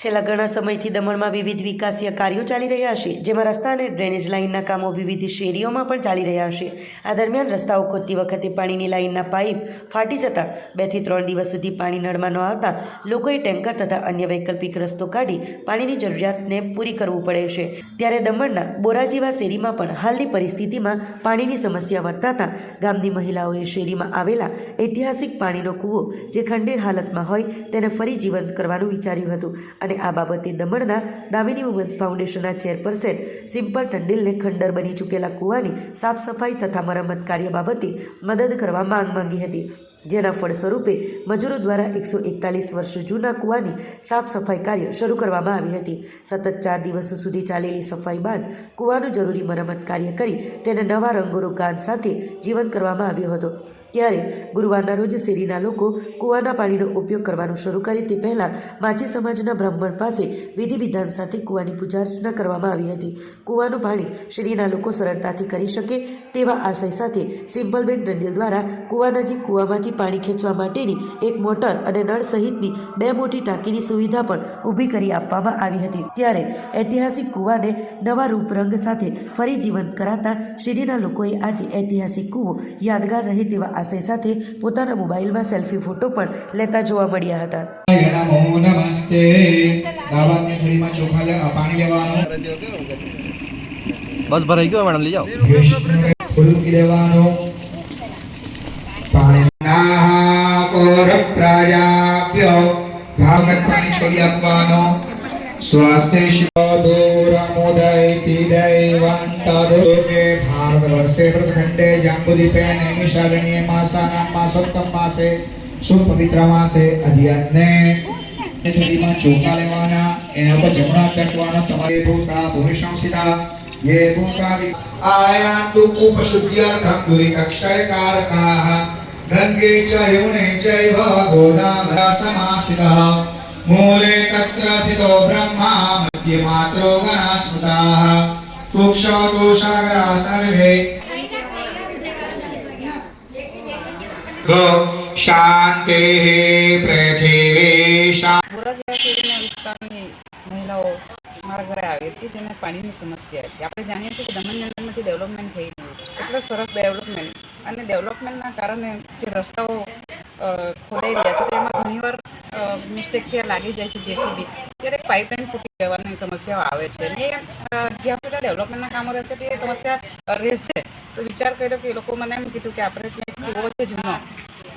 છેલ્લા ઘણા સમયથી દમણમાં વિવિધ વિકાસીય કાર્યો ચાલી રહ્યા છે, જેમાં રસ્તા અને ડ્રેનેજ લાઇનના કામો વિવિધ શેરીઓમાં પણ ચાલી રહ્યા છે. આ દરમિયાન રસ્તાઓ ખોદતી વખતે પાણીની લાઇનના પાઇપ ફાટી જતાં બેથી ત્રણ દિવસ સુધી પાણી નળમાં ન આવતા લોકોએ ટેન્કર તથા અન્ય વૈકલ્પિક રસ્તો કાઢી પાણીની જરૂરિયાતને પૂરી કરવું પડે છે. ત્યારે દમણના બોરા જેવા શેરીમાં પણ હાલની પરિસ્થિતિમાં પાણીની સમસ્યા વર્તાતા ગામની મહિલાઓએ શેરીમાં આવેલા ઐતિહાસિક પાણીનો કૂવો, જે ખંડેર હાલતમાં હોય, તેને ફરી જીવંત કરવાનું વિચાર્યું હતું. અને આ બાબતે દમણના દામિની વુમન્સ ફાઉન્ડેશનના ચેરપર્સન સિમ્પલ ટંડેલને ખંડર બની ચૂકેલા કૂવાની સાફ સફાઈ તથા મરમ્મત કાર્ય બાબતે મદદ કરવા માંગ માંગી હતી. જેના ફળ સ્વરૂપે મજૂરો દ્વારા એકસો એકતાલીસ વર્ષ જૂના કૂવાની સાફ સફાઈ કાર્ય શરૂ કરવામાં આવી હતી. સતત ચાર દિવસો સુધી ચાલેલી સફાઈ બાદ કૂવાનું જરૂરી મરામત કાર્ય કરી તેને નવા રંગોરોગાન સાથે જીવંત કરવામાં આવ્યો હતો. ત્યારે ગુરુવારના રોજ શેરીના લોકો કૂવાના પાણીનો ઉપયોગ કરવાનો શરૂ કરે તે પહેલાં માછી સમાજના બ્રાહ્મણ પાસે વિધિ વિધાન સાથે કૂવાની પૂજા અર્ચના કરવામાં આવી હતી. કૂવાનું પાણી શેરીના લોકો સરળતાથી કરી શકે તેવા આશય સાથે સિમ્પલબેન ટંડેલ દ્વારા કૂવા નજીક કૂવામાંથી પાણી ખેંચવા માટેની એક મોટર અને નળ સહિતની બે મોટી ટાંકીની સુવિધા પણ ઊભી કરી આપવામાં આવી હતી. ત્યારે ઐતિહાસિક કૂવાને નવા રૂપરંગ સાથે ફરી જીવંત કરાતા શેરીના લોકોએ આજે ઐતિહાસિક કૂવો યાદગાર રહે તેવા આશય સાથે પોતાના મોબાઈલમાં સેલ્ફી ફોટો પણ લેતા જોવા મળ્યા હતા. નમો નમસ્તે દાવાતની થળીમાં ચોખા લે પાણી લેવાનું. બસ ભરાઈ ગયો મેડમ લઈ જાઓ. પાણી છોડી આપવાનો. સ્વાસ્તે શિવાદોરામોદય તિદૈવંતદોકે ભારત વર્ષે પ્રતખંડે જાંબુદીપે નૈમિષારણ્યે માસાનામ માસોત્તમ માસે શુભ પવિત્ર માસે અધ્યાત્ને થળીમાં ચોખા લેવાના એના પર જમણા હાથ રાખવાનો તમારે ભૂતા ભૂમિશંસિતા ये भूतानि आयान्तु कूपशुद्ध्यर्थं दुरिकक्षयकारकाः गङ्गे च यमुने चैव गोदावरा समासितः मूले तत्र सितो ब्रह्मा मध्ये मात्रो गणाः स्मृताः कुक्षौ दोषागरा सर्वे गो शान्तेः पृथिवी शा બોરાજીયા શેરીના વિસ્તારની મહિલાઓ મારા ઘરે આવી હતી જેને પાણીની સમસ્યા હતી આપણે જાણીએ છીએ કે દમણની અંદરમાં જે ડેવલપમેન્ટ થઈ રહ્યું એટલે સરસ ડેવલપમેન્ટ અને ડેવલપમેન્ટના કારણે જે રસ્તાઓ અ, ખોદાઈ રહ્યા છે તેમાં ઘણીવાર મિસ્ટેકથી લાગી જાય છે જેસીબી ત્યારે પાઇપલાઇન ફૂટી જવાની સમસ્યાઓ આવે છે. ને જ્યાં સુધી ડેવલપમેન્ટના કામો રહેશે તે સમસ્યા રહેશે. તો વિચાર કર્યો કે એ લોકો મને એમ કીધું કે આપણે ત્યાં એક કૂવો છે જૂનો,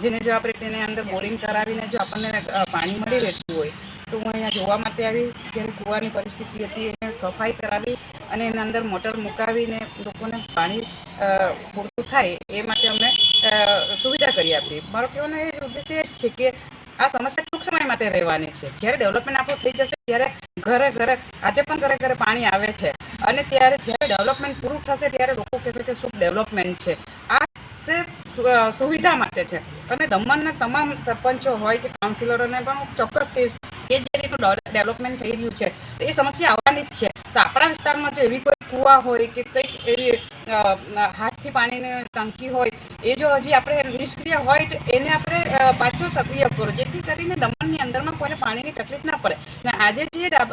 જેને જો આપણે તેને અંદર બોરિંગ કરાવીને જો આપણને પાણી મળી રહેતું હોય, તો હું અહીંયા જોવા માટે આવી જ્યારે કૂવાની પરિસ્થિતિ હતી, એને સફાઈ કરાવી અને એના અંદર મોટર મુકાવીને લોકોને પાણી પૂરતું થાય એ માટે અમે સુવિધા કરી આપી. મારો કહેવાનો એ ઉદ્દેશ્ય એ છે કે આ સમસ્યા માટે રહેવાની છે? જ્યારે ડેવલપમેન્ટ આપણું થઈ જશે, ત્યારે ઘરે ઘરે, આજે પણ ઘરે ઘરે પાણી આવે છે. અને ત્યારે જ્યારે ડેવલપમેન્ટ પૂરું થશે, ત્યારે લોકો કહેશે કે શું ડેવલપમેન્ટ છે? આ સિર્ફ સુવિધા માટે છે. અને દમણના તમામ સરપંચો હોય કે કાઉન્સિલરોને પણ ચોક્કસ કહીશ, કે જે રીતનું ડેવલપમેન્ટ થઈ રહ્યું છે, એ સમસ્યા આવવાની જ છે. તો આપણા વિસ્તારમાં જો એવી કોઈ કૂવા હોય કે કંઈક એવી હાથથી પાણીની ટંકી હોય એ જો હજી આપણે નિષ્ક્રિય હોય તો એને આપણે પાછો સક્રિય કરો. જેથી કરીને દમણની અંદરમાં કોઈને પાણીની તકલીફ ના પડે. ને આજે જે અ,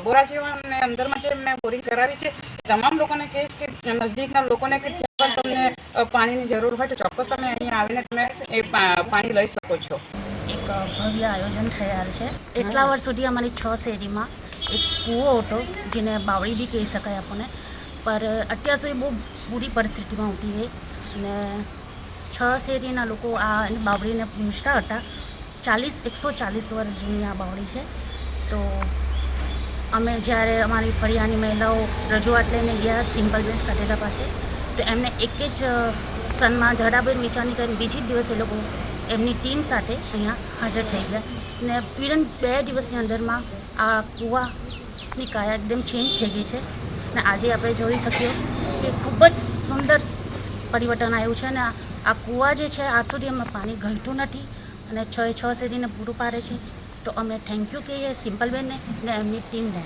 બોરાજીવાની અંદરમાં જે મેં બોરિંગ કરાવી છે તમામ લોકોને કહીશ કે નજદીકના લોકોને કે પણ તમને પાણીની જરૂર હોય તો ચોક્કસ તમે અહીંયા આવીને તમે એ પાણી લઈ શકો છો. એક ભવ્ય આયોજન થયેલ છે. એટલા વર્ષ સુધી અમારી છ શેરીમાં એક કૂવો હતો જેને બાવળી બી કહી શકાય આપણને. પર અત્યાર સુધી બહુ બુરી પરિસ્થિતિમાં ઉઠી ગઈ અને છ શેરીના લોકો આ બાવળીને પૂછતા હતા ચાલીસ એકસો ચાલીસ વર્ષ જૂની આ બાવળી છે તો અમે જ્યારે અમારી ફળિયાની મહિલાઓ રજૂઆત લઈને ગયા સિમ્પલબેન સટેલા પાસે તો એમને એક જ સનમાં જડાબેન વિચારની કરીને બીજી દિવસે એ લોકો એમની ટીમ સાથે અહીંયા હાજર થઈ ગયા ને પીડન બે દિવસની અંદરમાં આ કૂવાની કાયા એકદમ ચેન્જ થઈ ગઈ છે ને આજે આપણે જોઈ શકીએ કે ખૂબ જ સુંદર પરિવર્તન આવ્યું છે અને આ કૂવા જે છે, આજ સુધી એમાં પાણી ઘટ્યું નથી અને છ છ શેરીને પૂરું પાડે છે. તો અમે થેન્ક યુ કહીએ સિમ્પલબેનને ને એમની ટીમને.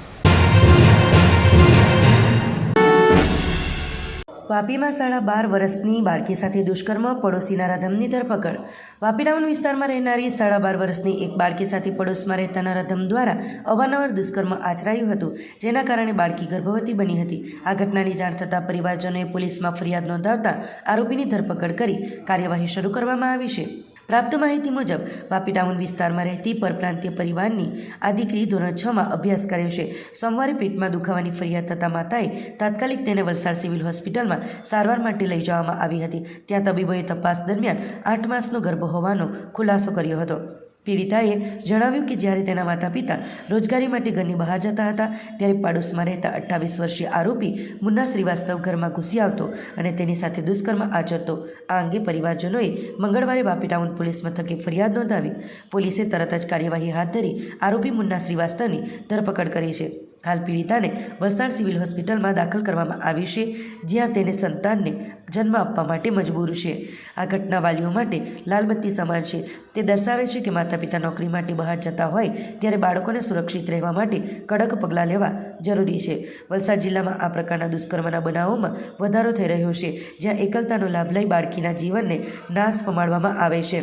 વાપીમાં સાડા બાર વર્ષની બાળકી સાથે દુષ્કર્મ, પડોશીના રાધમની ધરપકડ. વાપી ટાઉન વિસ્તારમાં રહેનારી સાડા બાર વર્ષની એક બાળકી સાથે પડોશમાં રહેતાના રાધમ દ્વારા અવારનવાર દુષ્કર્મ આચરાયું હતું, જેના કારણે બાળકી ગર્ભવતી બની હતી. આ ઘટનાની જાણ થતાં પરિવારજનોએ પોલીસમાં ફરિયાદ નોંધાવતા આરોપીની ધરપકડ કરી કાર્યવાહી શરૂ કરવામાં આવી છે. પ્રાપ્ત માહિતી મુજબ, વાપી ટાઉન વિસ્તારમાં રહેતી પરપ્રાંતીય પરિવારની આ દીકરી ધોરણ છમાં અભ્યાસ કર્યો છે. સોમવારે પેટમાં દુખાવાની ફરિયાદ થતાં માતાએ તાત્કાલિક તેને વલસાડ સિવિલ હોસ્પિટલમાં સારવાર માટે લઈ જવામાં આવી હતી. ત્યાં તબીબોએ તપાસ દરમિયાન આઠ માસનો ગર્ભ હોવાનો ખુલાસો કર્યો હતો. પીડિતાએ જણાવ્યું કે જ્યારે તેના માતા પિતા રોજગારી માટે ઘરની બહાર જતા હતા, ત્યારે પાડોશમાં રહેતા અઠ્ઠાવીસ વર્ષીય આરોપી મુન્ના શ્રીવાસ્તવ ઘરમાં ઘૂસી આવતો અને તેની સાથે દુષ્કર્મ આચરતો. આ અંગે પરિવારજનોએ મંગળવારે વાપી ટાઉન પોલીસ મથકે ફરિયાદ નોંધાવી. પોલીસે તરત જ કાર્યવાહી હાથ ધરી આરોપી મુન્ના શ્રીવાસ્તવની ધરપકડ કરી છે. હાલ પીડિતાને વલસાડ સિવિલ હોસ્પિટલમાં દાખલ કરવામાં આવી છે, જ્યાં તેને સંતાનને જન્મ આપવા માટે મજબૂર છે. આ ઘટના વાલીઓ માટે લાલબત્તી સમાન છે. તે દર્શાવે છે કે માતા પિતા નોકરી માટે બહાર જતા હોય, ત્યારે બાળકોને સુરક્ષિત રહેવા માટે કડક પગલાં લેવા જરૂરી છે. વલસાડ જિલ્લામાં આ પ્રકારના દુષ્કર્મના બનાવોમાં વધારો થઈ રહ્યો છે, જ્યાં એકલતાનો લાભ લઈ બાળકીના જીવનને નાશ પમાડવામાં આવે છે.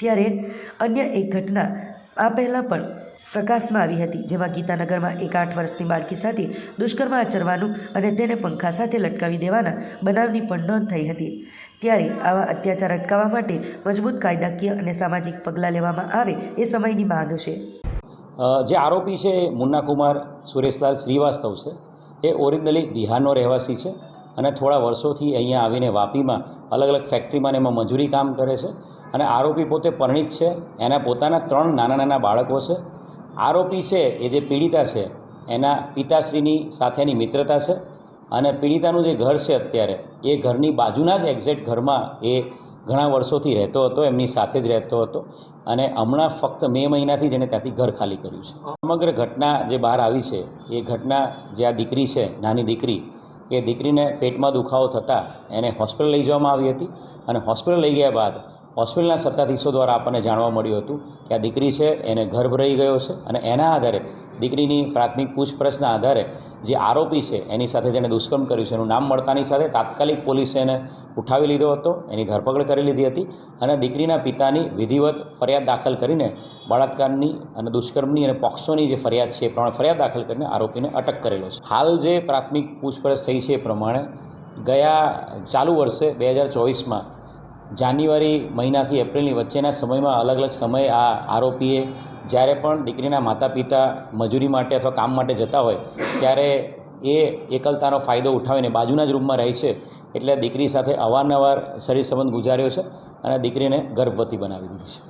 ત્યારે અન્ય એક ઘટના, આ પહેલાં પણ પ્રકાશમાં આવી હતી, જેમાં ગીતાનગરમાં એક આઠ વર્ષની બાળકી સાથે દુષ્કર્મ આચરવાનું અને તેને પંખા સાથે લટકાવી દેવાના બનાવની પણ નોંધ થઈ હતી. ત્યારે આવા અત્યાચાર અટકાવવા માટે મજબૂત કાયદાકીય અને સામાજિક પગલાં લેવામાં આવે એ સમયની માંગ છે. જે આરોપી છે એ મુન્ના કુમાર સુરેશલાલ શ્રીવાસ્તવ છે. એ ઓરિજિનલી બિહારનો રહેવાસી છે અને થોડા વર્ષોથી અહીંયા આવીને વાપીમાં અલગ અલગ ફેક્ટરીમાં એમાં મજૂરી કામ કરે છે. અને આરોપી પોતે પરણિત છે. એના પોતાના ત્રણ નાના નાના બાળકો છે. આરોપી છે, એ જે પીડિતા છે, એના પિતાશ્રીની સાથેની મિત્રતા છે અને પીડિતાનું જે ઘર છે અત્યારે, એ ઘરની બાજુના જ એક્ઝેક્ટ ઘરમાં એ ઘણા વર્ષોથી રહેતો હતો, એમની સાથે જ રહેતો હતો અને હમણાં ફક્ત મે મહિનાથી જ એને ત્યાંથી ઘર ખાલી કર્યું છે. સમગ્ર ઘટના જે બહાર આવી છે, એ ઘટના જે આ દીકરી છે, નાની દીકરી, એ દીકરીને પેટમાં દુખાવો થતાં એને હોસ્પિટલ લઈ જવામાં આવી હતી અને હોસ્પિટલ લઈ ગયા બાદ હોસ્પિટલના સત્તાધીશો દ્વારા આપણને જાણવા મળ્યું હતું કે આ દીકરી છે, એને ગર્ભ રહી ગયો છે અને એના આધારે, દીકરીની પ્રાથમિક પૂછપરછના આધારે જે આરોપી છે, એની સાથે જેણે દુષ્કર્મ કર્યું છે, એનું નામ મળતાની સાથે તાત્કાલિક પોલીસે એને ઉઠાવી લીધો હતો, એની ધરપકડ કરી લીધી હતી અને દીકરીના પિતાની વિધિવત ફરિયાદ દાખલ કરીને બળાત્કારની અને દુષ્કર્મની અને પોક્સોની જે ફરિયાદ છે એ પ્રમાણે ફરિયાદ દાખલ કરીને આરોપીને અટક કરેલો છે. હાલ જે પ્રાથમિક પૂછપરછ થઈ છે એ પ્રમાણે ગયા ચાલુ વર્ષે બે હજાર ચોવીસમાં જાન્યુઆરી મહિનાથી એપ્રિલની વચ્ચેના સમયમાં અલગ અલગ સમયે આ આરોપીએ જ્યારે પણ દીકરીના માતા પિતા મજૂરી માટે અથવા કામ માટે જતા હોય, ત્યારે એ એકલતાનો ફાયદો ઉઠાવીને બાજુના જ રૂમમાં રહે છે. એટલે દીકરી સાથે અવારનવાર શરીર સંબંધ ગુજાર્યો છે અને દીકરીને ગર્ભવતી બનાવી દીધી છે.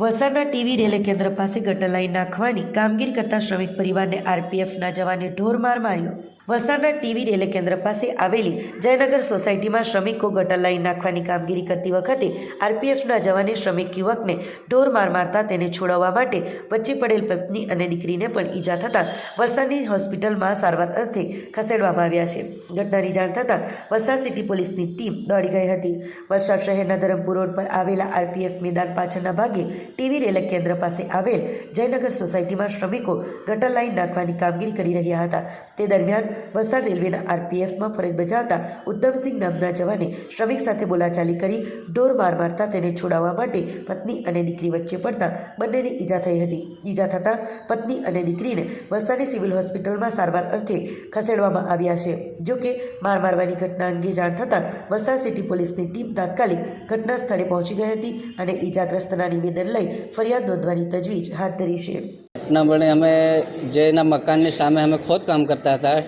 વલસાડના ટીવી રેલે કેન્દ્ર પાસે ગટર લાઈન નાખવાની કામગીરી કરતા શ્રમિક પરિવારને આરપીએફના જવાને ઢોર માર માર્યો. વલસાડના ટીવી રેલે કેન્દ્ર પાસે આવેલી જયનગર સોસાયટીમાં શ્રમિકો ગટર લાઈન નાખવાની કામગીરી કરતી વખતે આરપીએફના જવાને શ્રમિક યુવકને ઢોર માર મારતા તેને છોડાવવા માટે વચ્ચે પડેલ પત્ની અને દીકરીને પણ ઈજા થતાં વલસાડની હોસ્પિટલમાં સારવાર અર્થે ખસેડવામાં આવ્યા છે. ઘટનાની જાણ થતાં વલસાડ સિટી પોલીસની ટીમ દોડી ગઈ હતી. વલસાડ શહેરના ધરમપુર રોડ પર આવેલા આરપીએફ મેદાન પાછળના ભાગે ટીવી રેલ કેન્દ્ર પાસે આવેલ જયનગર સોસાયટીમાં શ્રમિકો ગટર લાઈન નાખવાની કામગીરી કરી રહ્યા હતા. તે દરમિયાન વલસાડ રેલવેના આરપીએફમાં ફરજ બજાવતા ઉત્તમસિંહ નામના જવાને શ્રમિક સાથે બોલાચાલી કરી ડોર માર મારતા તેને છોડાવવા માટે પત્ની અને દીકરી વચ્ચે પડતા બંનેને ઈજા થઈ હતી. ઈજા થતાં પત્ની અને દીકરીને વલસાડની સિવિલ હોસ્પિટલમાં સારવાર અર્થે ખસેડવામાં આવ્યા છે. જો કે માર મારવાની ઘટના અંગે જાણ થતાં વલસાડ સિટી પોલીસની ટીમ તાત્કાલિક ઘટના સ્થળે પહોંચી ગઈ હતી અને ઈજાગ્રસ્તના નિવેદન લઈ ફરિયાદ નોંધવાની તજવીજ હાથ ધરી છે. ઘટના બને અમે જે એના મકાનની સામે અમે ખોદકામ કરતા હતા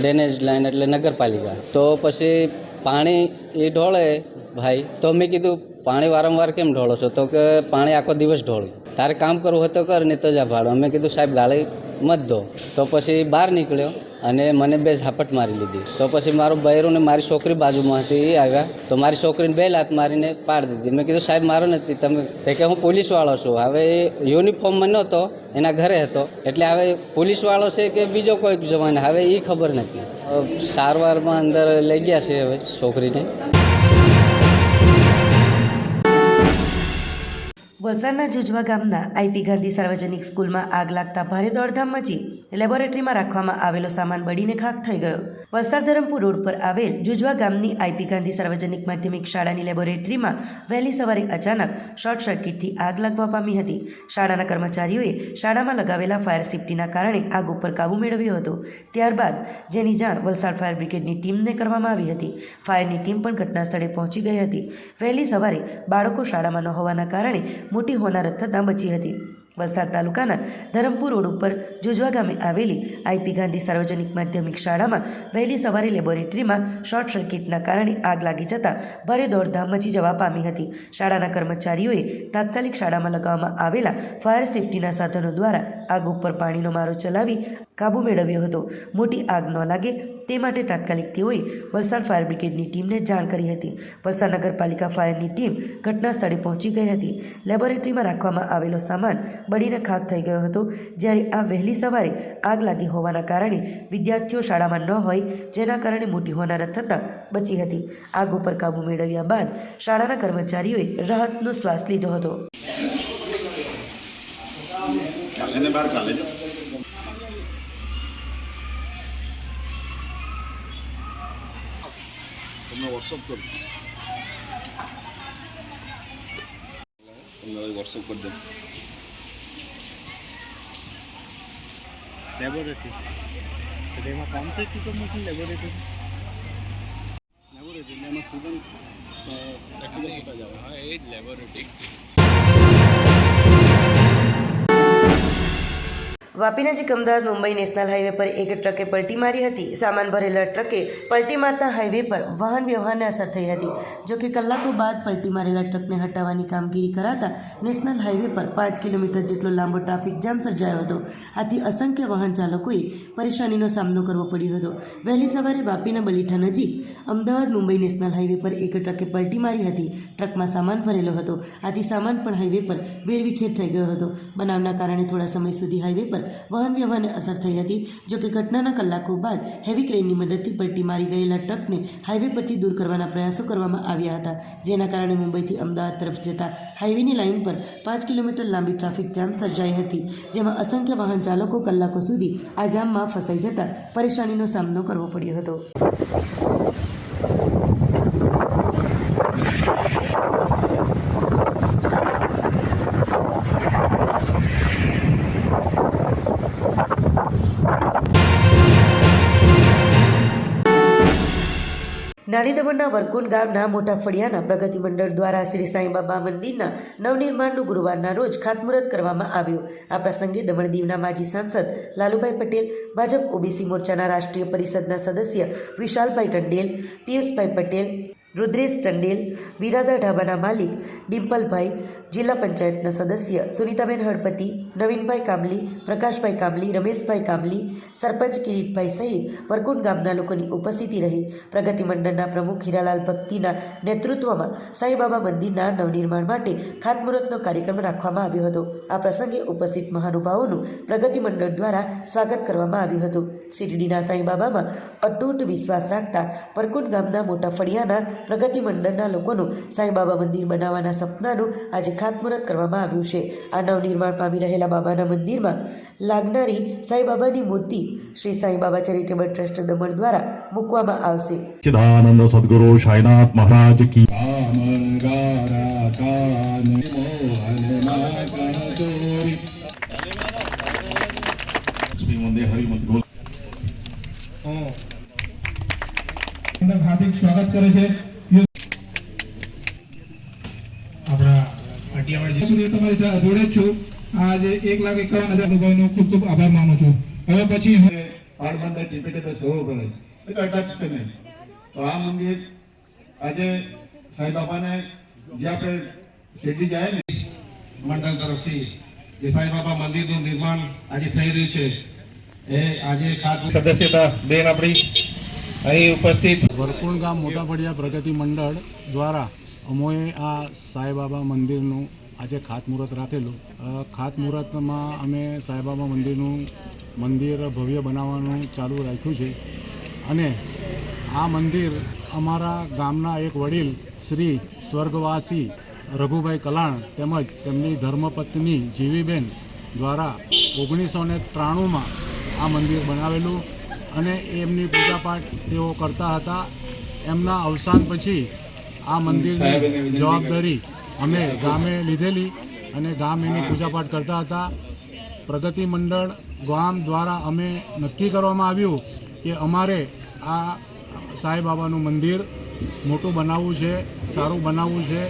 ડ્રેનેજ લાઈન એટલે નગરપાલિકા. તો પછી પાણી એ ઢોળે ભાઈ, તો મેં કીધું, પાણી વારંવાર કેમ ઢોળો છો? તો કે, પાણી આખો દિવસ ઢોળું. તારે કામ કરવું હોય તો કર, નહીં તો જા ભાડો. અમે કીધું, સાહેબ, ગાળી મત દો. તો પછી બહાર નીકળ્યો. અને મને બે ઝાપટ મારી લીધી. તો પછી મારો બૈરો ને મારી છોકરી બાજુમાં હતી, એ આવ્યા. તો મારી છોકરીને બે લાત મારીને પાડી દીધી. મેં કીધું, સાહેબ, મારો નથી, તમે કે, હું પોલીસવાળો છું. હવે એ યુનિફોર્મમાં નહોતો, એના ઘરે હતો. એટલે હવે પોલીસવાળો છે કે બીજો કોઈ જવાન? હવે એ ખબર નથી. સારવારમાં અંદર લઈ ગયા છે હવે છોકરીને. વલસાડના જુજવા ગામના આઈપી ગાંધી સાર્વજનિક સ્કૂલમાં આગ લાગતા ભારે દોડધામ મચી લેબોરેટરીમાં રાખવામાં આવેલો સામાન બળીને ખાખ થઈ ગયો. વલસાડ ધરમપુર રોડ પર આવેલ જુજવા ગામની આઈપી ગાંધી સાર્વજનિક માધ્યમિક શાળાની લેબોરેટરીમાં વહેલી સવારે અચાનક શોર્ટ સર્કિટથી આગ લાગવા પામી હતી. શાળાના કર્મચારીઓએ શાળામાં લગાવેલા ફાયર સેફટીના કારણે આગ ઉપર કાબૂ મેળવ્યો હતો. ત્યારબાદ જેની જાણ વલસાડ ફાયર બ્રિગેડની ટીમને કરવામાં આવી હતી. ફાયરની ટીમ પણ ઘટના સ્થળે પહોંચી ગઈ હતી. વહેલી સવારે બાળકો શાળામાં ન હોવાના કારણે મોટી હોનારત થતાં બચી હતી. વલસાડ તાલુકાના ધરમપુર રોડ ઉપર જુજવા ગામે આવેલી આઈપી ગાંધી સાર્વજનિક માધ્યમિક શાળામાં વહેલી સવારે લેબોરેટરીમાં શોર્ટ સર્કિટના કારણે આગ લાગી જતાં ભારે દોડધામ મચી જવા પામી હતી. શાળાના કર્મચારીઓએ તાત્કાલિક શાળામાં લગાવવામાં આવેલા ફાયર સેફટીના સાધનો દ્વારા આગ ઉપર પાણીનો મારો ચલાવી કાબૂ મેળવ્યો હતો. મોટી આગ ન લાગે તે માટે તાત્કાલિક તેઓએ વલસાડ ફાયર બ્રિગેડની ટીમને જાણ કરી હતી. વલસાડ નગરપાલિકા ફાયરની ટીમ ઘટના સ્થળે પહોંચી ગઈ હતી. લેબોરેટરીમાં રાખવામાં આવેલો સામાન બળીને ખાક થઈ ગયો હતો, જ્યારે આ વહેલી સવારે આગ લાગી હોવાના કારણે વિદ્યાર્થીઓ શાળામાં ન હોય, જેના કારણે મોટી હોનારત થતાં બચી હતી. આગ ઉપર કાબૂ મેળવ્યા બાદ શાળાના કર્મચારીઓએ રાહતનો શ્વાસ લીધો હતો. એને બહાર કાઢ લેજો તમને વોટ્સઅપ કરું તમને વોટ્સઅપ કરી દઉં લેબોરેટરી તો તેમાં કોણ સે ઇક્વિપમેન્ટ લેબોરેટરી લેબોરેટરી એમાં સ્ટુડન્ટ પ્રેક્ટિકલ થતા જ આવે હા એ જ લેબોરેટરી વાપી નજીક અમદાવાદ મુંબઈ નેશનલ હાઈવે પર એક ટ્રકે પલટી મારી હતી. સામાન ભરેલા ટ્રકે પલટી મારતા હાઈવે પર વાહન વ્યવહારને અસર થઈ હતી. જો કે કલાકો બાદ પલટી મારેલા ટ્રકને હટાવવાની કામગીરી કરાતા નેશનલ હાઈવે પર પાંચ કિલોમીટર જેટલો લાંબો ટ્રાફિક જામ સર્જાયો હતો. આથી અસંખ્ય વાહન ચાલકોએ પરેશાનીનો સામનો કરવો પડ્યો હતો. વહેલી સવારે વાપીના બલીઠા નજીક અમદાવાદ મુંબઈ નેશનલ હાઈવે પર એક ટ્રકે પલટી મારી હતી. ટ્રકમાં સામાન ભરેલો હતો. આથી સામાન પણ હાઈવે પર વેરવિખેર થઈ ગયો હતો. બનાવના કારણે થોડા સમય સુધી હાઈવે પર વાહન વ્યવહારને અસર થઈ હતી. જો કે ઘટનાના કલાકો બાદ હેવી ક્રેનની મદદથી પલટી મારી ગયેલા ટ્રકને હાઈવે પરથી દૂર કરવાના પ્રયાસો કરવામાં આવ્યા હતા. જેના કારણે મુંબઈથી અમદાવાદ તરફ જતા હાઈવેની લાઇન પર પાંચ કિલોમીટર લાંબી ટ્રાફિક જામ સર્જાઈ હતી, જેમાં અસંખ્ય વાહન ચાલકો કલાકો સુધી આ જામમાં ફસાઈ જતા પરેશાનીનો સામનો કરવો પડ્યો હતો. નાની દમણના વરકુન ગામના મોટા ફળિયાના પ્રગતિ મંડળ દ્વારા શ્રી સાંઈબાબા મંદિરના નવનિર્માણનું ગુરુવારના રોજ ખાતમુહૂર્ત કરવામાં આવ્યું. આ પ્રસંગે દમણ દીવના માજી સાંસદ લાલુભાઈ પટેલ, ભાજપ ઓબીસી મોરચાના રાષ્ટ્રીય પરિષદના સદસ્ય વિશાલભાઈ ટંડેલ, પિયુષભાઈ પટેલ રુદ્રેશ ટંડેલ બિરાદા ઢાબાના માલિક, ડિમ્પલભાઈ, જિલ્લા પંચાયતના સદસ્ય, સુનીતાબેન હળપતિ, નવીનભાઈ કામલી, પ્રકાશભાઈ કામલી, રમેશભાઈ કામલી, સરપંચ કિરીટભાઈ સહિત વરકુંડ ગામના લોકોની ઉપસ્થિતિ રહી. પ્રગતિ મંડળના પ્રમુખ હીરાલાલ ભક્તિના નેતૃત્વમાં સાંઈબાબા મંદિરના નવનિર્માણ માટે ખાતમુહૂર્તનો કાર્યક્રમ રાખવામાં આવ્યો હતો. આ પ્રસંગે ઉપસ્થિત મહાનુભાવોનું પ્રગતિ મંડળ દ્વારા સ્વાગત કરવામાં આવ્યું હતું. શિરડીના સાંઈબાબામાં અતૂટ વિશ્વાસ રાખતા પરકુટ ગામના મોટા ફળિયાના પ્રગતિ મંડળના લોકોનું સાંઈબાબા મંદિર બનાવવાના સપનાનું આજે ખાતમુહૂર્ત કરવામાં આવ્યું છે. આ નવનિર્માણ પામી રહેલા બાબાના મંદિરમાં લાગનારી સાંઈબાબાની મૂર્તિ શ્રી સાંઈબાબા ચેરિટેબલ ટ્રસ્ટ દમણ દ્વારા મૂકવામાં આવશે. સદગુરુ સાંઈનાથ મહારાજ કી હાર્દિક સ્વાગત કરે છે. આપણા અટિયાવાડ સુધી તમારી જોડે જ છું. આજે એક લાખ એકાવન હજાર રૂપિયાનો ખૂબ આભાર માનું હવે પછી પાડબંદર ટીપેટે તો સહો કરે. એ તો આ મંદિર આજે સાંઈબાબાને જે આપણે શેરડી જાય ને, મંડળ તરફથી, જે સાંઈબાબા મંદિરનું નિર્માણ આજે થઈ રહ્યું છે. એ આજે ખાસ સદસ્યતા બેન આપણી. અહીં ઉપસ્થિત. વરકુંડ ગામ મોટા ફળિયા પ્રગતિ મંડળ દ્વારા અમોએ આ સાંઈબાબા મંદિરનું આજે ખાતમુહૂર્ત રાખેલું. ખાતમુહૂર્તમાં અમે સાંઈબાબા મંદિરનું મંદિર ભવ્ય બનાવવાનું ચાલુ રાખ્યું છે. અને આ મંદિર અમારા ગામના એક વડીલ શ્રી સ્વર્ગવાસી રઘુભાઈ કલાણ તેમજ તેમની ધર્મપત્ની જીવીબેન દ્વારા ઓગણીસો ને ત્રાણુંમાં આ મંદિર બનાવેલું અને એમની પૂજાપાઠ તેઓ કરતા હતા. એમના અવસાન પછી આ મંદિરની જવાબદારી અમે ગામે લીધેલી અને ગામ એની પૂજાપાઠ કરતા હતા. પ્રગતિ મંડળ ગામ દ્વારા અમે નક્કી કરવામાં આવ્યું કે અમારે આ સાંઈબાબાનું મંદિર મોટું બનાવવું છે સારું બનાવવું છે.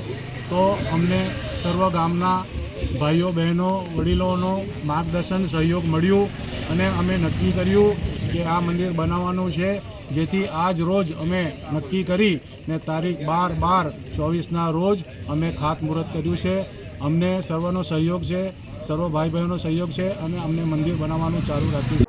તો અમને સર્વ ગામના ભાઈઓ, બહેનો, વડીલોનો માર્ગદર્શન, સહયોગ મળ્યું અને અમે નક્કી કર્યું કે આ મંદિર બનાવવાનું છે, જેથી આજ રોજ અમે નક્કી કરી ને તારીખ બાર બાર ચોવીસના રોજ અમે ખાતમુહૂર્ત કર્યું છે. અમને સર્વનો સહયોગ છે, સર્વ ભાઈ બહેનો સહયોગ છે અને અમને મંદિર બનાવવાનું ચાલુ રાખ્યું છે.